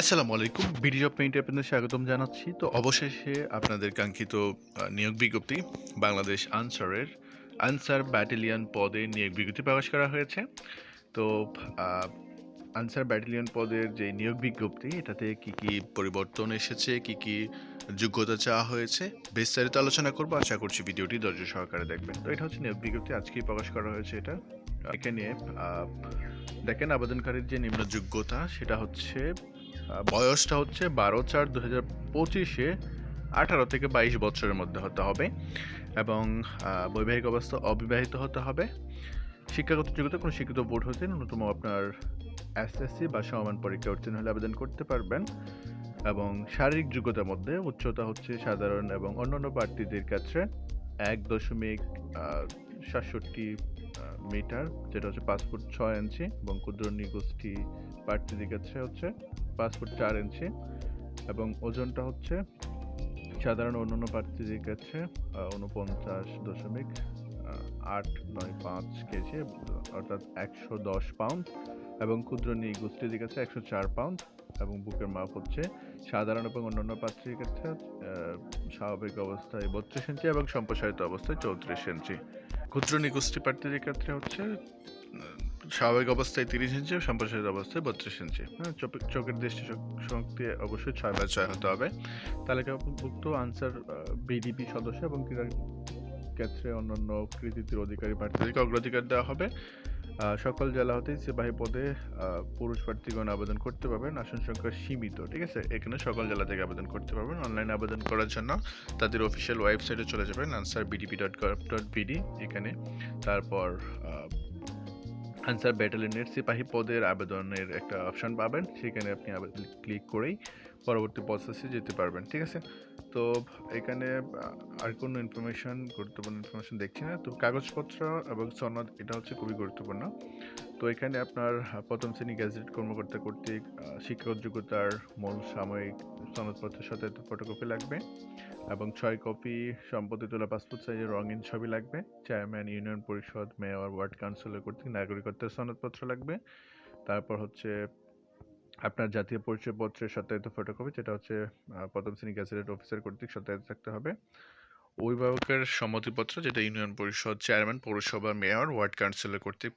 আসসালামু আলাইকুম জব পেইন্টে আপনাদের স্বাগতম জানাচ্ছি। তো অবশেষে আপনাদের কাঙ্ক্ষিত নিয়োগ বিজ্ঞপ্তি, বাংলাদেশ আনসারের, আনসার ব্যাটালিয়ন পদে নিয়োগ বিজ্ঞপ্তি প্রকাশ করা হয়েছে। তো আনসার ব্যাটালিয়ন পদের যে নিয়োগ বিজ্ঞপ্তি, এটাতে কি কি পরিবর্তন এসেছে, কি কি যোগ্যতা চাওয়া হয়েছে, বিস্তারিত আলোচনা করব। আশা করছি ভিডিওটি ধৈর্য সহকারে দেখবেন। তো এটা হচ্ছে নিয়োগ বিজ্ঞপ্তি, আজকেই প্রকাশ করা হয়েছে এটা। এখানে দেখেন, আবেদনকারীর যে নিম্ন যোগ্যতা সেটা হচ্ছে বয়সটা হচ্ছে বারো চার দু হাজার পঁচিশে, আঠারো থেকে বাইশ বছরের মধ্যে হতে হবে এবং বৈবাহিক অবস্থা অবিবাহিত হতে হবে। শিক্ষাগত যোগ্যতা, কোনো শিক্ষিত বোর্ড হতে ন্যূনতম আপনার এসএসসি বা সমান পরীক্ষা উত্তীর্ণ হলে আবেদন করতে পারবেন এবং শারীরিক যোগ্যতার মধ্যে উচ্চতা হচ্ছে সাধারণ এবং অন্যান্য প্রার্থীদের কাছে এক দশমিক সাতষট্টি মিটার যেটা হচ্ছে পাঁচ ফুট ছয় ইঞ্চি এবং ক্ষুদ্র নিগোষ্ঠী প্রার্থীদের কাছে হচ্ছে পাঁচ ফুট চার ইঞ্চি এবং ওজনটা হচ্ছে সাধারণ অন্যান্য প্রার্থীদের কাছে উনপঞ্চাশ দশমিক আট নয় পাঁচ কেজি অর্থাৎ একশো দশ পাউন্ড এবং ক্ষুদ্র নিগোষ্ঠীদের কাছে একশো চার পাউন্ড এবং বুকের মাপ হচ্ছে সাধারণ এবং অন্যান্য কাছে আহ, স্বাভাবিক অবস্থায় বত্রিশ ইঞ্চি এবং সম্প্রসারিত অবস্থায় চৌত্রিশ ইঞ্চি। ক্ষুদ্র নিগোষ্ঠী প্রার্থীদের ক্ষেত্রে হচ্ছে স্বাভাবিক অবস্থায় তিরিশ ইঞ্চি, সম্প্রসারিত অবস্থায় বত্রিশ ইঞ্চি। হ্যাঁ চোখে- চোখের দৃষ্টি শক্তি অবশ্যই ছয় বাই ছয় হতে হবে। তালিকাভুক্ত আনসার বিডিপি সদস্য এবং ক্রীড়া ক্ষেত্রে অন্যান্য কৃতিত্বের অধিকারী প্রার্থীদেরকে অগ্রাধিকার দেওয়া হবে। সকল জেলা হতেই সিপাহী পদে পুরুষ প্রার্থীগণ আবেদন করতে পারবেন। আসন সংখ্যা সীমিত, ঠিক আছে? এখানে সকল জেলা থেকে আবেদন করতে পারবেন। অনলাইন আবেদন করার জন্য তাদের অফিসিয়াল ওয়েবসাইটে চলে যাবেন Ansar VDP dot dot BD এখানে। তারপর আনসার ব্যাটালিয়নের সিপাহী পদের আবেদনের একটা অপশন পাবেন সেখানে আপনি আবেদন ক্লিক করেই পরবর্তী প্রসেসে যেতে পারবেন ঠিক আছে তো এখানে আর কোনো ইনফরমেশন গুরুত্বপূর্ণ ইনফরমেশন দেখছি না তো কাগজপত্র এবং সনদ এটা হচ্ছে খুবই গুরুত্বপূর্ণ তো এখানে আপনার প্রথম শ্রেণি গ্যাজেট কর্মকর্তা কর্তৃক শিক্ষাগত যোগ্যতার মূল সাময়িক সনদপত্রের সাথে ফটোকপি লাগবে এবং ছয় কপি সম্পত্তি তোলা পাসপোর্ট সাইজের রঙিন ছবি লাগবে। চেয়ারম্যান ইউনিয়ন পরিষদ মেয়র ওয়ার্ড কাউন্সিলর কর্তৃক নাগরিকত্বের সনদপত্র লাগবে। তারপর হচ্ছে আপনার জাতীয় পরিচয়পত্রের সত্যায়িত ফটোকপি যেটা হচ্ছে প্রথম শ্রেণি গ্যাজেটেড অফিসার কর্তৃক সত্যায়িত থাকতে হবে। অভিভাবকের সম্মতিপত্র, যেটা ইউনিয়ন পরিষদ চেয়ারম্যান পৌরসভা মেয়র ওয়ার্ড কাউন্সিলর কর্তৃক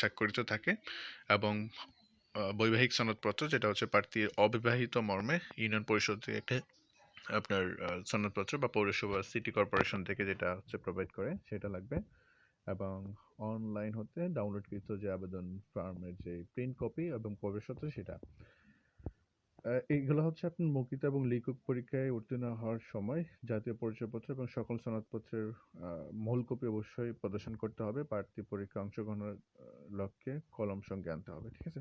স্বাক্ষরিত থাকে। এবং বৈবাহিক সনদপত্র, যেটা হচ্ছে প্রার্থীর অবিবাহিত মর্মে ইউনিয়ন পরিষদ থেকে একটা আপনার সনদপত্র বা পৌরসভা সিটি কর্পোরেশন থেকে যেটা হচ্ছে প্রোভাইড করে, সেটা লাগবে। এবং অনলাইন হতে ডাউনলোডকৃত যে আবেদন ফর্মের যে প্রিন্ট কপি এবং প্রবেশপত্র, সেটা। এইগুলো হচ্ছে আপনার মৌখিক এবং লিখিত পরীক্ষায় উত্তীর্ণ হওয়ার সময় জাতীয় পরিচয়পত্র এবং সকল সনদপত্রের মূল কপি অবশ্যই প্রদর্শন করতে হবে। প্রার্থী পরীক্ষা অংশগ্রহণের লক্ষ্যে কলম সঙ্গে আনতে হবে, ঠিক আছে?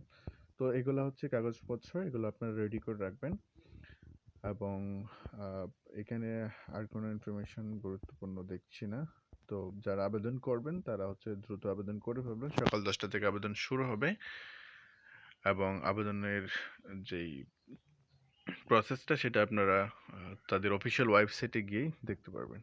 তো এগুলো হচ্ছে কাগজপত্র, এগুলো আপনারা রেডি করে রাখবেন। এবং এখানে আর কোনো ইনফরমেশন গুরুত্বপূর্ণ দেখছি না। তো যারা আবেদন করবেন, তারা হচ্ছে দ্রুত আবেদন করে ফেলবেন। সকাল দশটা থেকে আবেদন শুরু হবে এবং আবেদনের যেই প্রসেসটা সেটা আপনারা তাদের অফিসিয়াল ওয়েবসাইটে গিয়েই দেখতে পারবেন।